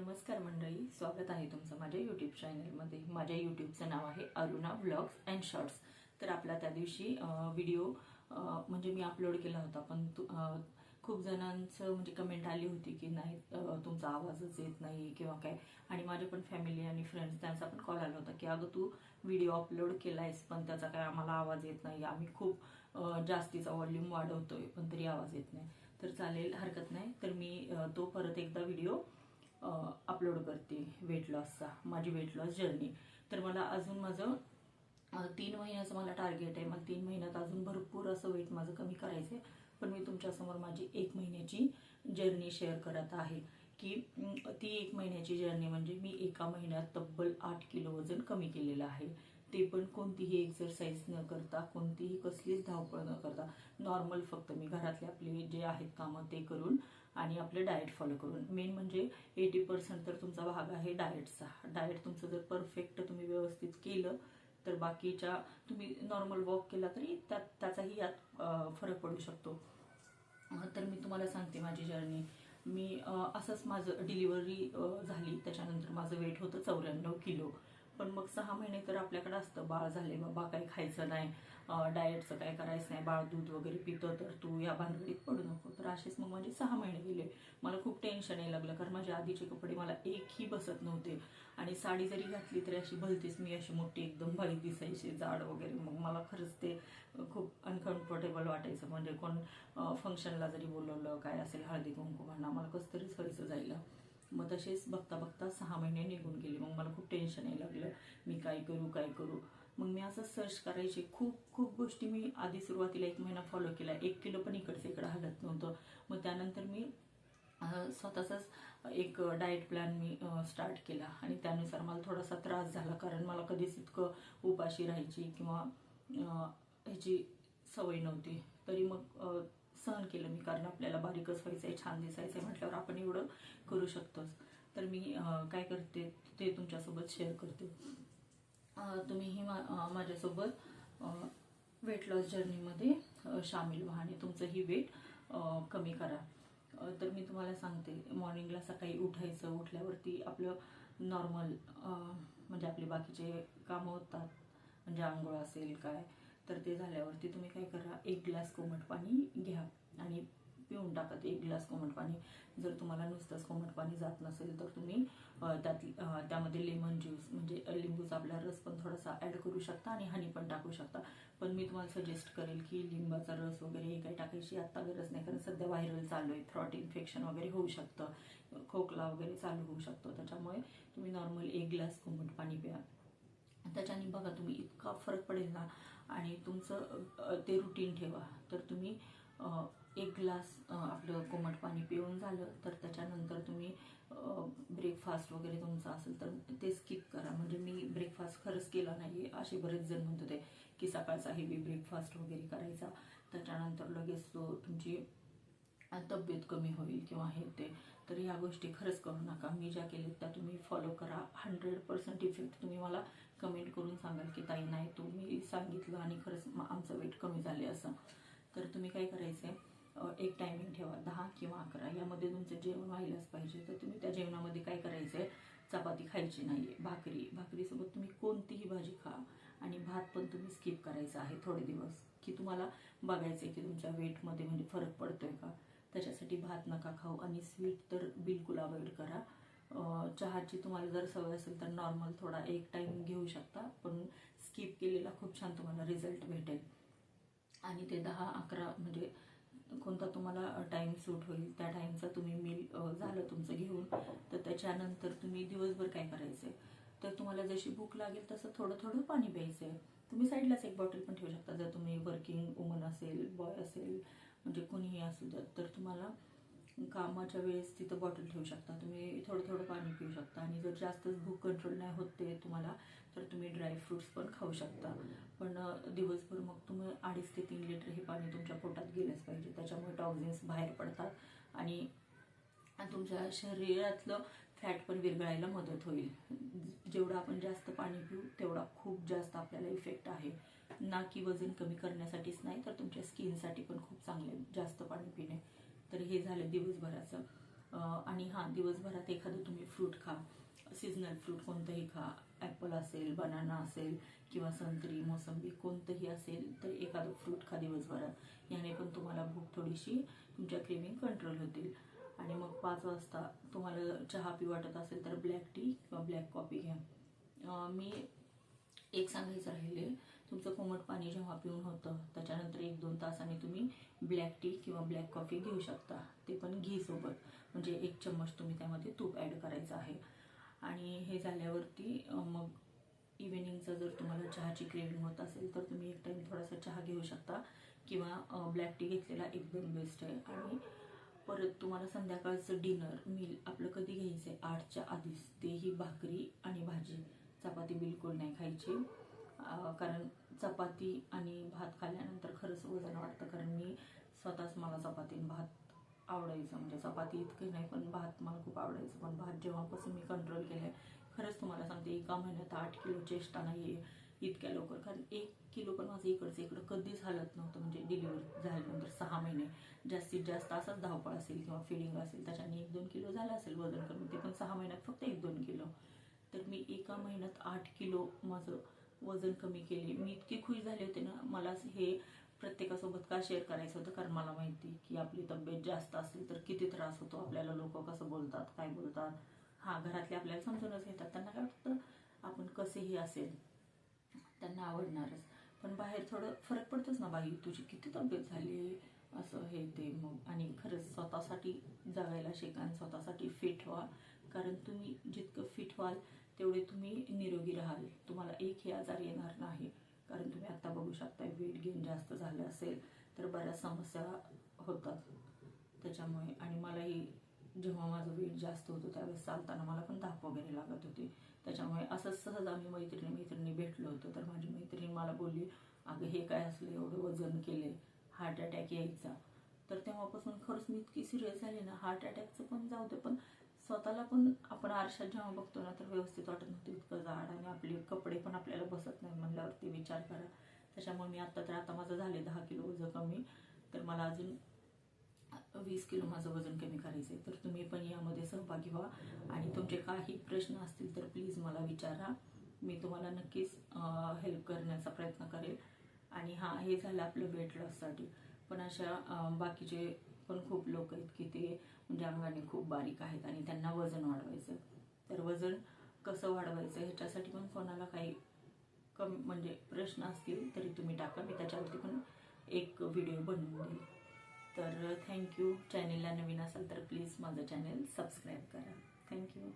नमस्कार मंडळी स्वागत आहे तुमचं माझ्या युट्यूब चॅनलमध्ये माझ्या युट्यूबचं नाव आहे अरुणा व्लॉग्स अँड शॉर्ट्स तर आपला त्या दिवशी व्हिडिओ म्हणजे मी अपलोड केला होता पण खूप जणांचं म्हणजे कमेंट आली होती की नाही तुमचा आवाजच येत नाही किंवा काय. आणि माझे पण फॅमिली आणि फ्रेंड्स त्यांचा पण कॉल आला होता की अगं तू व्हिडिओ अपलोड केलायस पण त्याचा काय आम्हाला आवाज येत नाही. आम्ही खूप जास्तीचा व्हॉल्यूम वाढवतोय पण तरी आवाज येत नाही. तर चालेल हरकत नाही. तर मी तो परत एकदा व्हिडिओ अपलोड करते वेट लॉसचा माझी वेट लॉस जर्नी तर मला अजून माझं तीन महिन्याचं मला टार्गेट आहे. मला तीन महिन्यात अजून भरपूर असं वेट माझं कमी करायचं आहे पण मी तुमच्यासमोर माझी एक महिन्याची जर्नी शेअर करत आहे. की ती एक महिन्याची जर्नी म्हणजे मी एका महिन्यात तब्बल आठ किलो वजन कमी केलेलं आहे. ते पण कोणतीही एक्सरसाइज न करता कोणतीही कसलीच धावपळ न करता नॉर्मल फक्त मी घरातले आपले जे आहेत कामं ते करून आणि आपलं डाएट फॉलो करून. मेन म्हणजे एटी पर्सेंट तर तुमचा भाग आहे डाएटचा डाएट तुमचं जर परफेक्ट तुम्ही व्यवस्थित केलं तर बाकीच्या तुम्ही नॉर्मल वॉक केला तरी त्यात त्याचाही यात फरक पडू शकतो. तर मी तुम्हाला सांगते माझी जर्नी मी असंच माझं डिलिव्हरी झाली. त्याच्यानंतर माझं वेट होतं चौऱ्याण्णव किलो. पण मग सहा महिने तर आपल्याकडे असतं बाळ झाले बाबा काही खायचं नाही डाएटचं काय करायचं नाही बाळ दूध वगैरे पितं तर तू या भानगडीत पडू नको. तर असेच मग माझे सहा महिने गेले. मला खूप टेन्शन यायला लागलं कारण माझे आधीचे कपडे मला एकही बसत नव्हते. आणि साडी जरी घातली तरी अशी भलतीच मी अशी मोठी एकदम बाई दिसायची जाड वगैरे. मग मला खरंच ते खूप अनकम्फर्टेबल वाटायचं. म्हणजे कोण फंक्शनला जरी बोलवलं काय असेल हळदी कुंकू म्हणा मला कसं तरीच व्हायचं जायला. मग तसेच बघता बघता सहा महिने निघून गेले. मग मला खूप टेन्शन यायला लागलं. मी काय करू काय करू? मग मी असं सर्च करायचे. खूप खूप गोष्टी मी आधी सुरुवातीला एक महिना फॉलो केला. एक किलो पण इकडचं इकडं हलत नव्हतं. मग त्यानंतर मी स्वतःचाच एक डाएट प्लॅन मी स्टार्ट केला. आणि त्यानुसार मला थोडासा त्रास झाला. कारण मला कधीच इतकं उपाशी राहायची किंवा ह्याची सवय नव्हती. तरी मग सहन केलं मी कारण आपल्याला बारीकच व्हायचं आहे छान दिसायचं आहे म्हटल्यावर आपण एवढं करू शकतोच. तर मी काय करते ते तुमच्यासोबत शेअर करते. तुम्हीही मा- माझ्यासोबत वेट लॉस जर्नीमध्ये सामील व्हा आणि तुमचंही वेट कमी करा. तर मी तुम्हाला सांगते मॉर्निंगला सकाळी उठायचं उठल्यावरती आपलं नॉर्मल म्हणजे आपले बाकीचे कामं होतात. म्हणजे आंघोळ असेल काय तर ते झाल्यावरती तुम्ही काय करा एक ग्लास कोमट पाणी घ्या आणि पिऊन टाका ते एक ग्लास कोमट पाणी. जर तुम्हाला नुसतंच कोमट पाणी जात नसेल तर तुम्ही त्यात त्यामध्ये लेमन ज्यूस म्हणजे लिंबूचा आपला रस पण थोडासा ऍड करू शकता आणि हनी पण टाकू शकता. पण मी तुम्हाला सजेस्ट करेल की लिंबाचा रस वगैरे हे काही टाकायची आत्ता गरज नाही कारण सध्या व्हायरल चालू आहे. थ्रॉट इन्फेक्शन वगैरे होऊ शकतं खोकला वगैरे चालू होऊ शकतो. त्याच्यामुळे तुम्ही नॉर्मल एक ग्लास कोमट पाणी प्या. त्याच्याने बघा तुम्ही इतका फरक पडेल ना. आणि तुमचं ते रुटीन ठेवा. तर तुम्ही एक ग्लास आपलं कोमट पाणी पिऊन झालं तर त्याच्यानंतर तुम्ही ब्रेकफास्ट वगैरे तुमचा असेल तर ते स्किप करा. म्हणजे मी ब्रेकफास्ट खरंच केला नाही असे बरेच जण म्हणत होते की सकाळचा हेवी ब्रेकफास्ट वगैरे करायचा. त्याच्यानंतर लगेच तो तुमची तब्येत कमी होईल किंवा हे ते. तर या गोष्टी खरंच करू नका. मी ज्या केल्या त्या तुम्ही फॉलो करा. हंड्रेड पर्सेंट इफेक्ट तुम्ही मला कमेंट करून सांगाल की ताई नाही तुम्ही सांगितलं आणि खरंच आमचं वेट कमी झाले असं. तर तुम्ही काय करायचंय? आहे एक टायमिंग ठेवा. दहा किंवा अकरा. यामध्ये तुमचं जेवण व्हायलाच पाहिजे. तर तुम्ही त्या जेवणामध्ये काय करायचंय? चपाती खायची नाहीये. भाकरी. भाकरीसोबत तुम्ही कोणतीही भाजी खा. आणि भात पण तुम्ही स्किप करायचा आहे थोडे दिवस. की तुम्हाला बघायचंय की तुमच्या वेटमध्ये म्हणजे फरक पडतोय का? त्याच्यासाठी भात नका खाऊ. आणि स्वीट तर बिलकुल अवॉइड करा. चहाची तुम्हाला जर सवय असेल तर नॉर्मल थोडा एक टाइम घेऊ शकता. पण स्किप केलेला खूप छान तुम्हाला रिझल्ट भेटेल. आणि ते दहा अकरा म्हणजे कोणता तुम्हाला टाइम सूट होईल त्या टाइमचा तुम्ही मील झालं तुमचं घेऊन. तर त्याच्यानंतर तुम्ही दिवसभर काय करायचंय तर तुम्हाला जशी भूक लागेल तसं थोडं थोडं पाणी प्यायचंय. तुम्ही साईडलाच एक बॉटल पण ठेवू शकता. जर तुम्ही वर्किंग वुमन असेल बॉय असेल म्हणजे कोणीही असू द्यात तर तुम्हाला कामाच्या वेळेस तिथं बॉटल ठेवू शकता. तुम्ही थोडं थोडं पाणी पिऊ शकता. आणि जर जास्तच भूक कंट्रोल नाही होत ते तुम्हाला तर तुम्ही ड्रायफ्रूट्स पण खाऊ शकता. पण दिवसभर मग तुम्ही अडीच ते तीन लिटर हे पाणी तुमच्या पोटात गेलंच पाहिजे. त्याच्यामुळे टॉक्झिन्स बाहेर पडतात. आणि तुमच्या शरीरातलं फॅट पण विरघळायला मदत होईल. जेवढं आपण जास्त पाणी पिऊ तेवढा खूप जास्त आपल्याला इफेक्ट आहे. ना की वजन कमी करण्यासाठीच नाही तर तुमच्या स्किनसाठी पण खूप चांगले जास्त पाणी पिणे. तर हे झालं दिवसभराचं. आणि हां दिवसभरात एखादं तुम्ही फ्रूट खा. सीझनल फ्रूट कोणतंही खा. ॲपल असेल बनाना असेल किंवा संत्री मोसंबी कोणतंही असेल तर एखादं फ्रूट खा दिवसभरात. याने पण तुम्हाला भूक थोडीशी तुमच्या क्रीमिंग कंट्रोल होतील. आणि मग पाच वाजता तुम्हाला चहा पी वाटत असेल तर ब्लॅक टी किंवा ब्लॅक कॉफी घ्या. मी एक सांगायचं राहिले तुमचं कोमट पाणी जेव्हा पिऊन होतं त्याच्यानंतर एक दोन तासाने तुम्ही ब्लॅक टी किंवा ब्लॅक कॉफी घेऊ शकता. ते पण घीसोबत म्हणजे एक चम्मच तुम्ही त्यामध्ये तूप ॲड करायचं आहे. आणि हे झाल्यावरती मग इव्हिनिंगचं जर तुम्हाला चहाची क्रेविंग होत असेल तर तुम्ही एक टाईम थोडासा चहा घेऊ शकता. किंवा ब्लॅक टी घेतलेला एकदम बेस्ट आहे. आणि परत तुम्हाला संध्याकाळचं डिनर मील आपलं कधी घ्यायचं आहे आठच्या आधीच. तेही भाकरी आणि भाजी. चपाती बिलकुल नाही खायची. कारण चपाती आणि भात खाल्ल्यानंतर खरंच वजन वाटतं कारण मी स्वतःच मला चपाती आणि भात आवडायचं. म्हणजे चपाती इतकं नाही पण भात मला खूप आवडायचं. पण भात जेव्हापासून मी कंट्रोल केलं आहे खरंच तुम्हाला सांगते एका महिन्यात आठ किलो चेष्टा नाही आहे इतक्या लवकर. कारण एक माझं इकडचं इकडं. कधीच हालत नव्हतं म्हणजे डिलिव्हरी झाल्यानंतर सहा महिने. जास्तीत जास्त असंच धावपळ असेल किंवा फिडिंग असेल त्याच्याने एक दोन किलो झालं असेल वजन कमी ते पण सहा महिन्यात फक्त एक दोन किलो. तर मी एका महिन्यात आठ किलो माझं वजन कमी केले. मी इतके खुश झाले होते ना मला हे प्रत्येकासोबत का शेअर करायचं होतं? कारण मला माहिती की आपली तब्येत जास्त असेल तर किती त्रास होतो आपल्याला लोक कसं बोलतात काय बोलतात? हा घरातले आपल्याला समजूनच घेतात. त्यांना काय वाटतं? आपण कसेही असेल त्यांना आवडणारच. पण बाहेर थोडं फरक पडतोच ना बाई तुझी किती तब्येत झाली? असं हे ते मग. आणि खरंच स्वतःसाठी जगायला शिका आणि स्वतःसाठी फिट व्हा. कारण तुम्ही जितकं फिट व्हाल तेवढे तुम्ही निरोगी राहाल. तुम्हाला एकही आजार येणार नाही. कारण तुम्ही आता बघू शकता वेट गेन जास्त झालं असेल तर बऱ्याच समस्या होतात त्याच्यामुळे. आणि मलाही जेव्हा माझं वेट जास्त होतं त्यावेळेस चालताना मला पण धाप वगैरे लागत होती. त्याच्यामुळे असंच सहज आम्ही मैत्रिणी मैत्रिणी भेटलो होतो. तर माझी मैत्रीण मला बोलली अगं हे काय असलं एवढं वजन केले? हार्ट अटॅक यायचा. तर तेव्हापासून खरंच मी इतकी सिरियस झाली ना हार्ट अटॅकचं पण जाऊ दे पण स्वतःला पण आपण आरशात जेव्हा बघतो ना तर व्यवस्थित वाटत नव्हतं इतकं जाड आणि आपले कपडे पण आपल्याला बसत नाही म्हणल्यावरती विचार करा. त्याच्यामुळे मी आता तर आता माझं झाले दहा किलो वजन कमी. तर मला अजून वीस किलो माझं वजन कमी करायचं आहे तर तुम्ही पण यामध्ये सहभागी व्हा. आणि तुमचे काही प्रश्न असतील तर प्लीज मला विचारा. मी तुम्हाला नक्कीच हेल्प करण्याचा प्रयत्न करेल. आणि हा हे झालं आपलं वेट लॉससाठी पण अशा बाकीचे पण खूप लोक आहेत की ते म्हणजे अंगाने खूप बारीक आहेत आणि त्यांना वजन वाढवायचं. तर वजन कसं वाढवायचं ह्याच्यासाठी पण कोणाला काही कमी म्हणजे प्रश्न असतील तरी तुम्ही टाका. मी त्याच्यावरती पण एक व्हिडिओ बनवून देईल तर थँक्यू चॅनेलला नवीन असाल तर प्लीज माझं चॅनेल सबस्क्राईब करा. थँक्यू